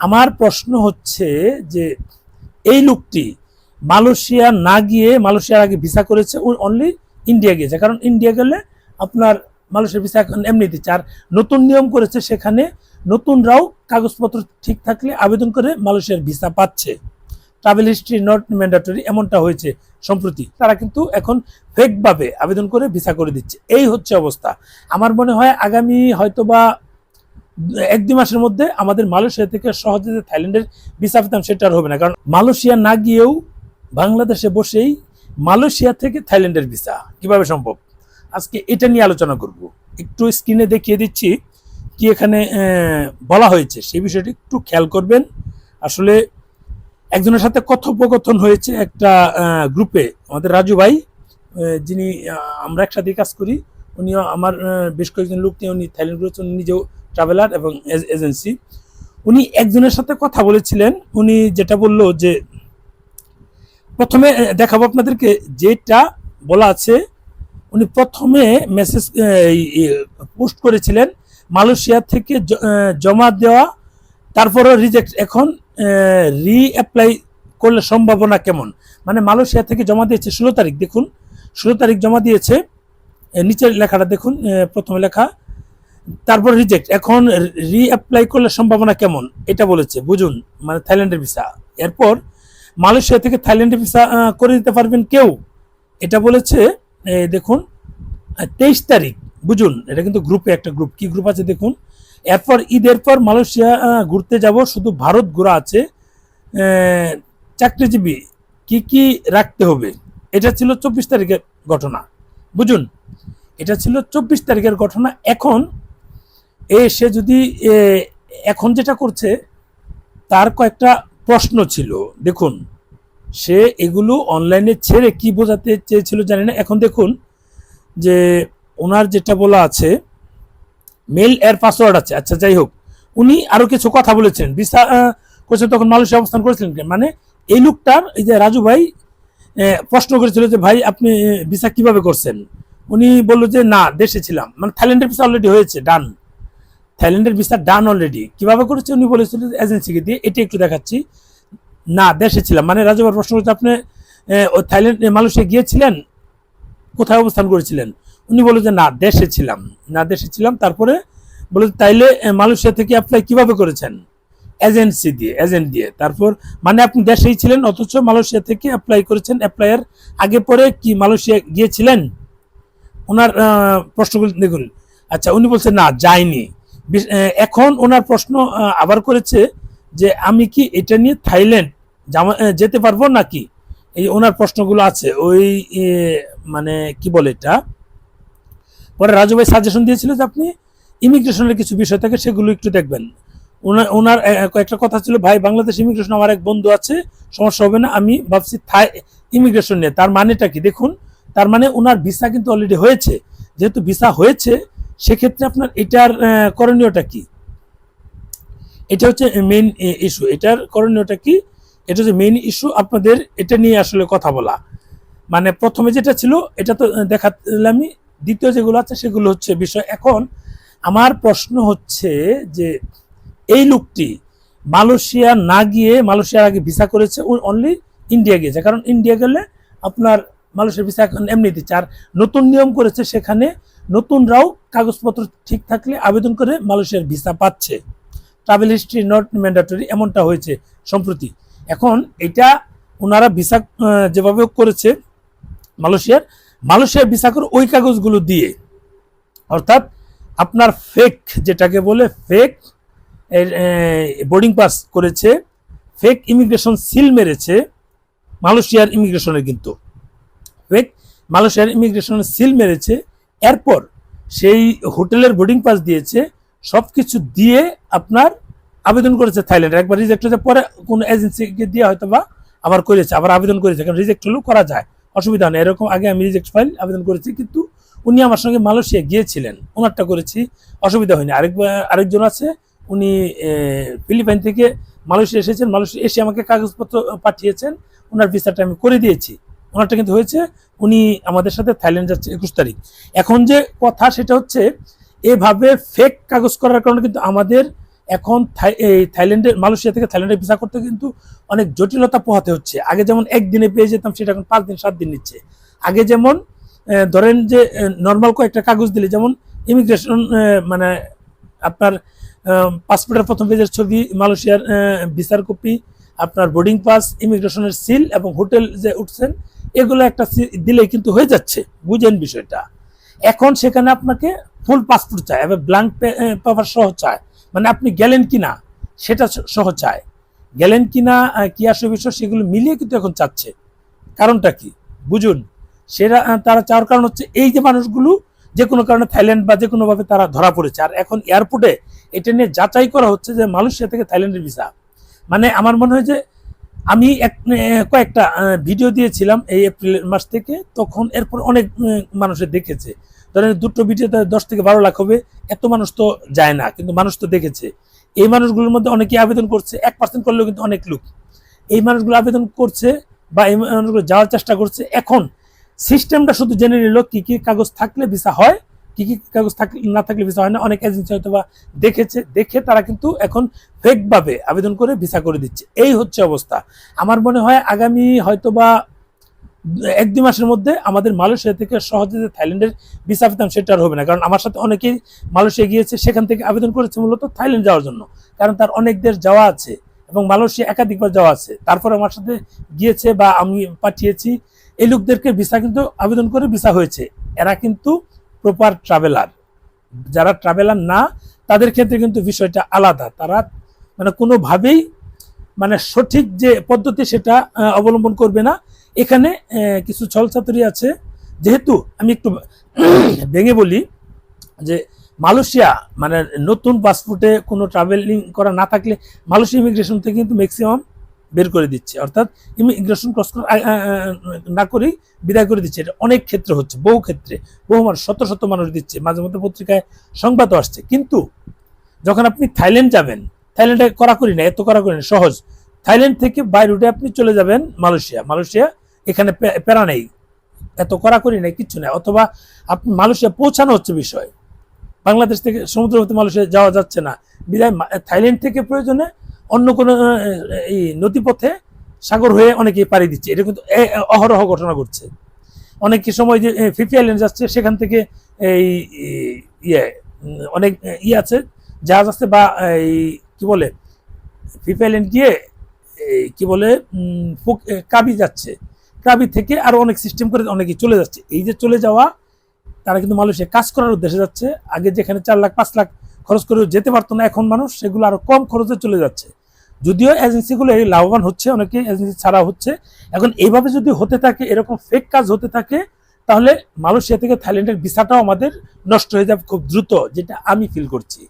আমার প্রশ্ন হচ্ছে যে এই লোকটি মালয়েশিয়া না গিয়ে মালয়েশিয়ার আগে ভিসা করেছে অনলি ইন্ডিয়া গিয়েছে। কারণ ইন্ডিয়া গেলে আপনার মালয়েশিয়ার ভিসা এখন এমনি দিচ্ছে। আর নতুন নিয়ম করেছে সেখানে নতুনরাও কাগজপত্র ঠিক থাকলে আবেদন করে মালয়েশিয়ার ভিসা পাচ্ছে। ট্রাভেল হিস্ট্রি নট ম্যান্ডেটরি এমনটা হয়েছে সম্প্রতি। তারা কিন্তু এখন ফেকভাবে আবেদন করে ভিসা করে দিচ্ছে। এই হচ্ছে অবস্থা। আমার মনে হয় আগামী হয়তোবা এক দুই মাসের মধ্যে আমাদের মালয়েশিয়া থেকে সহজে যে থাইল্যান্ডের ভিসা পেতাম সেটা আর হবে না। কারণ মালয়েশিয়া না গিয়েও বাংলাদেশে বসেই মালয়েশিয়া থেকে থাইল্যান্ডের ভিসা কীভাবে সম্ভব? আজকে এটা নিয়ে আলোচনা করব। একটু স্ক্রিনে দেখিয়ে দিচ্ছি কি এখানে বলা হয়েছে। সেই বিষয়টি একটু খেয়াল করবেন। আসলে একজনের সাথে কথোপকথন হয়েছে একটা গ্রুপে। আমাদের রাজু ভাই যিনি আমরা একসাথে কাজ করি, উনিও আমার বেশ কয়েকজন লোক নিয়ে উনি থাইল্যান্ড উনি নিজেও ট্রাভেলার এবং এজেন্সি উনি একজনের সাথে কথা বলেছিলেন। উনি যেটা বলল যে, প্রথমে দেখাবো আপনাদেরকে যেটা বলা আছে। উনি প্রথমে মেসেজ পোস্ট করেছিলেন মালয়েশিয়া থেকে জমা দেওয়া, তারপরও রিজেক্ট এখন রি অ্যাপ্লাই করলে সম্ভাবনা কেমন? মানে মালয়েশিয়া থেকে জমা দিয়েছে ষোলো তারিখ, দেখুন, ষোলো তারিখ জমা দিয়েছে। নিচের লেখাটা দেখুন প্রথমে লেখা তারপর রিজেক্ট এখন রিঅ্যাপ্লাই করলে সম্ভাবনা কেমন? এটা বলেছে, বুঝুন মানে থাইল্যান্ডের ভিসা এরপর মালয়েশিয়া থেকে থাইল্যান্ডের ভিসা করে দিতে পারবেন কেউ। এটা বলেছে দেখুন, তেইশ তারিখ, বুঝুন, এটা কিন্তু গ্রুপে একটা গ্রুপ কি গ্রুপ আছে দেখুন? এরপর ঈদের পর মালয়েশিয়া ঘুরতে যাব, শুধু ভারত ঘোরা আছে। চাকরিজীবী, কি কি রাখতে হবে? এটা ছিল চব্বিশ তারিখের ঘটনা, বুঝুন। এটা ছিল চব্বিশ তারিখের ঘটনা। এখন এ সে যদি এখন যেটা করছে তার কয়েকটা প্রশ্ন ছিল। দেখুন সে এগুলো অনলাইনে ছেড়ে কি বোঝাতে চেয়েছিল জানি না। এখন দেখুন যে ওনার যেটা বলা আছে মেল এর পাসওয়ার্ড আছে। আচ্ছা যাই হোক উনি আরও কিছু কথা বলেছেন। ভিসা আহ, করছে তখন মালয়েশিয়া অবস্থান করেছিলেন? মানে এই লোকটার এই যে রাজু ভাই প্রশ্ন করেছিল যে ভাই আপনি ভিসা কীভাবে করছেন? উনি বলল যে না দেশে ছিলাম। মানে থাইল্যান্ডের ভিসা অলরেডি হয়েছে ডান থাইল্যান্ডের ভিসা ডান অলরেডি কীভাবে করেছে উনি বলেছিল এজেন্সিকে দিয়ে, এটি একটু দেখাচ্ছি। না, দেশে ছিলাম। মানে রাজু ভাই প্রশ্ন করছে, আপনি থাইল্যান্ড মালয়েশিয়া গিয়েছিলেন? কোথায় অবস্থান করেছিলেন? উনি বলল যে, না, দেশে ছিলাম। না, দেশে ছিলাম। তারপরে বলে তাইলে মালয়েশিয়া থেকে অ্যাপ্লাই কীভাবে করেছেন? এজেন্সি দিয়ে এজেন্ট দিয়ে। তারপর মানে আপনি দেশেই ছিলেন, অথচ মালয়েশিয়া থেকে অ্যাপ্লাই করেছেন। অ্যাপ্লাইয়ের আগে পরে কি মালয়েশিয়া গিয়েছিলেন? ওনার প্রশ্নগুলি দেখুন। আচ্ছা উনি বলছেন না যায়নি এখন ওনার প্রশ্ন আবার করেছে যে আমি কি এটা নিয়ে থাইল্যান্ড যেতে পারব নাকি? এই ওনার প্রশ্নগুলো আছে। ওই মানে কি বলে এটা? পরে রাজু ভাই সাজেশন দিয়েছিল যে আপনি ইমিগ্রেশনের কিছু বিষয় থাকে সেগুলো একটু দেখবেন। ওনার ওনার কয়েকটা কথা ছিল, ভাই, বাংলাদেশ ইমিগ্রেশন আমার এক বন্ধু আছে, সমস্যা হবে না, আমি ভাবছি থাই ইমিগ্রেশন নিয়ে। তার মানেটা কি? দেখুন, তার মানে ওনার ভিসা কিন্তু অলরেডি হয়েছে। যেহেতু ভিসা হয়েছে সেক্ষেত্রে আপনার এটার করণীয়টা কি? এটা হচ্ছে মেইন ইস্যু এটার করণীয়টা কি? এটা হচ্ছে মেইন ইস্যু আপনাদের এটা নিয়ে আসলে কথা বলা। মানে প্রথমে যেটা ছিল, এটা তো দেখালামই। দ্বিতীয় যেগুলো আছে, সেগুলো হচ্ছে বিষয়। এখন আমার প্রশ্ন হচ্ছে যে এই লোকটি মালয়েশিয়া না গিয়ে, মালয়েশিয়ার আগে ভিসা করেছে অনলি ইন্ডিয়া গিয়েছে কারণ ইন্ডিয়া গেলে আপনার মালয়েশিয়ার ভিসা এখন এমনি দিচ্ছে আর নতুন নিয়ম করেছে সেখানে নতুনরাও কাগজপত্র ঠিক থাকলে আবেদন করে মালয়েশিয়ার ভিসা পাচ্ছে। ট্রাভেল হিস্ট্রি নট ম্যান্ডেটরি এমনটা হয়েছে সম্প্রতি। এখন এটা ওনারা ভিসা যেভাবে করেছে মালয়েশিয়ার মালয়েশিয়ার ভিসা করে ওই কাগজগুলো দিয়ে। অর্থাৎ আপনার ফেক যেটাকে বলে ফেক বোর্ডিং পাস করেছে ফেক ইমিগ্রেশন সিল মেরেছে মালয়েশিয়ার ইমিগ্রেশনের কিন্তু। ফেক মালয়েশিয়ার ইমিগ্রেশনের সিল মেরেছে এরপর সেই হোটেলের বোর্ডিং পাস দিয়েছে সব কিছু দিয়ে আপনার আবেদন করেছে থাইল্যান্ডে। একবার রিজেক্ট হয়েছে পরে কোনো এজেন্সিকে দিয়ে হয়তো বা আবার করেছে, আবার আবেদন করেছে। কারণ রিজেক্ট হলেও করা যায়, অসুবিধা নেই। এরকম আগে আমি রিজেক্ট ফাইল আবেদন করেছি, কিন্তু উনি আমার সঙ্গে মালয়েশিয়া গিয়েছিলেন। ওনারটা করেছি, অসুবিধা হয়নি। আরেক আরেকজন আছে, উনি ফিলিপাইন থেকে মালয়েশিয়া এসেছেন। মালয়েশিয়া এসে আমাকে কাগজপত্র পাঠিয়েছেন, ওনার ভিসাটা আমি করে দিয়েছি। ওনারটা কিন্তু হয়েছে। উনি আমাদের সাথে থাইল্যান্ড যাচ্ছে একুশ তারিখ। এখন যে কথা সেটা হচ্ছে, এভাবে ফেক কাগজ করার কারণে কিন্তু আমাদের এখন থাইল্যান্ডের, মালয়েশিয়া থেকে থাইল্যান্ডে ভিসা করতে কিন্তু অনেক জটিলতা পোহাতে হচ্ছে। আগে যেমন একদিনে পেয়ে যেতাম, সেটা এখন পাঁচ দিন, সাত দিন নিচ্ছে। আগে যেমন ধরেন যে নর্মাল কয়েকটা কাগজ দিলে, যেমন ইমিগ্রেশন মানে আপনার পাসপোর্টের প্রথম পেজের ছবি, মালয়েশিয়ার ভিসার কপি আপনার বোর্ডিং পাস ইমিগ্রেশনের সিল এবং হোটেল যে উঠছেন এগুলো একটা দিলেই কিন্তু হয়ে যাচ্ছে, বুঝেন বিষয়টা। এখন সেখানে আপনাকে ফুল পাসপোর্ট চায় এবং ব্ল্যাঙ্ক পেপার সহ চায় মানে আপনি গেলেন কি না, সেটা সহ চায় গেলেন কি না কি আসে বিষয় সেগুলো মিলিয়ে কিন্তু এখন চাচ্ছে। কারণটা কি? বুঝুন সেটা তারা চাওয়ার কারণ হচ্ছে এই যে মানুষগুলো, যে কোনো কারণে থাইল্যান্ড বা যে কোনোভাবে তারা ধরা পড়েছে। আর এখন এয়ারপোর্টে এটা নিয়ে যাচাই করা হচ্ছে যে মালয়েশিয়া থেকে থাইল্যান্ডের ভিসা মানে আমার মনে হয় যে আমি এক কয়েকটা ভিডিও দিয়েছিলাম এই এপ্রিল মাস থেকে, তখন এরপর অনেক মানুষে দেখেছে। ধরেন দুটো ভিডিওতে দশ থেকে বারো লাখ হবে, এত মানুষ তো যায় না, কিন্তু মানুষ তো দেখেছে। এই মানুষগুলোর মধ্যে অনেকে আবেদন করছে, এক পার্সেন্ট করলেও কিন্তু অনেক লোক। এই মানুষগুলো আবেদন করছে বা এই মানুষগুলো যাওয়ার চেষ্টা করছে, এখন সিস্টেমটা শুধু জেনে নিল কি কি কাগজ থাকলে ভিসা হয় কি কি কাগজ থাকলে না থাকলে ভিসা হয় না, অনেক এজেন্সি হয়তো বা দেখেছে, দেখে তারা কিন্তু এখন ফেক ভাবে আবেদন করে ভিসা করে দিচ্ছে। এই হচ্ছে অবস্থা। আমার মনে হয় আগামী হয়তো বা এক দুই মাসের মধ্যে আমাদের মালয়েশিয়া থেকে সহজে যে থাইল্যান্ডের ভিসা পেতাম সেটা আর হবে না। কারণ আমার সাথে অনেকেই মালয়েশিয়া গিয়েছে, সেখান থেকে আবেদন করেছে মূলত থাইল্যান্ড যাওয়ার জন্য। কারণ তার অনেক দেশ যাওয়া আছে এবং মালয়েশিয়া একাধিকবার যাওয়া আছে। তারপরে আমার সাথে গিয়েছে বা আমি পাঠিয়েছি। এই লোকদেরকে ভিসা কিন্তু আবেদন করে ভিসা হয়েছে। এরা কিন্তু প্রপার ট্রাভেলার যারা ট্রাভেলার না, তাদের ক্ষেত্রে কিন্তু বিষয়টা আলাদা। তারা মানে কোনোভাবেই মানে সঠিক যে পদ্ধতি সেটা অবলম্বন করবে না। এখানে কিছু ছলছাতুরি আছে। যেহেতু আমি একটু ভেঙে বলি যে মালয়েশিয়া মানে নতুন পাসপোর্টে কোনো ট্রাভেলিং করা না থাকলে মালয়েশিয়া ইমিগ্রেশন থেকে কিন্তু ম্যাক্সিমাম বের করে দিচ্ছে, অর্থাৎ ইমিগ্রেশন ক্রস না করেই বিদায় করে দিচ্ছে। এটা অনেক ক্ষেত্রে হচ্ছে, বহু ক্ষেত্রে। বহু মানুষ, শত শত মানুষ দিচ্ছে। মাঝে মধ্যে পত্রিকায় সংবাদও আসছে। কিন্তু যখন আপনি থাইল্যান্ড যাবেন, থাইল্যান্ডে করাকরি না, এত করাকরি না, সহজ। থাইল্যান্ড থেকে বাই রুটে আপনি চলে যাবেন মালয়েশিয়া। মালয়েশিয়া এখানে প্যারা নেই। এত করাকরি নেই, কিচ্ছু নেই। অথবা আপনি মালয়েশিয়া পৌঁছানো হচ্ছে বিষয়। বাংলাদেশ থেকে সমুদ্র মালয়েশিয়া যাওয়া যাচ্ছে না। বিদায় থাইল্যান্ড থেকে প্রয়োজনে অন্য কোনো এই নদীপথে সাগর হয়ে অনেকে পাড়ি দিচ্ছে। এটা কিন্তু অহরহ ঘটনা ঘটছে। অনেক সময় যে ফিফি আইল্যান্ড যাচ্ছে, সেখান থেকে এই ইয়ে অনেক ইয়ে আছে, জাহাজ আছে বা, এই, কি বলে, ফিফি আইল্যান্ড গিয়ে কি বলে কাবি যাচ্ছে। কাবি থেকে আরও অনেক সিস্টেম করে অনেকে চলে যাচ্ছে। এই যে চলে যাওয়া, তারা কিন্তু মালয়েশিয়া কাজ করার উদ্দেশ্যে যাচ্ছে। আগে যেখানে চার লাখ, পাঁচ লাখ খরচ করে যেতে পারতো না, এখন মানুষ সেগুলো আরও কম খরচে চলে যাচ্ছে। যদিও এজেন্সিগুলো এই লাভবান হচ্ছে অনেকে এজেন্সি ছাড়া হচ্ছে। এখন এইভাবে যদি হতে থাকে, এরকম ফেক কাজ হতে থাকে, তাহলে মালয়েশিয়া থেকে থাইল্যান্ডের ভিসাটাও আমাদের নষ্ট হয়ে যাবে খুব দ্রুত, যেটা আমি ফিল করছি।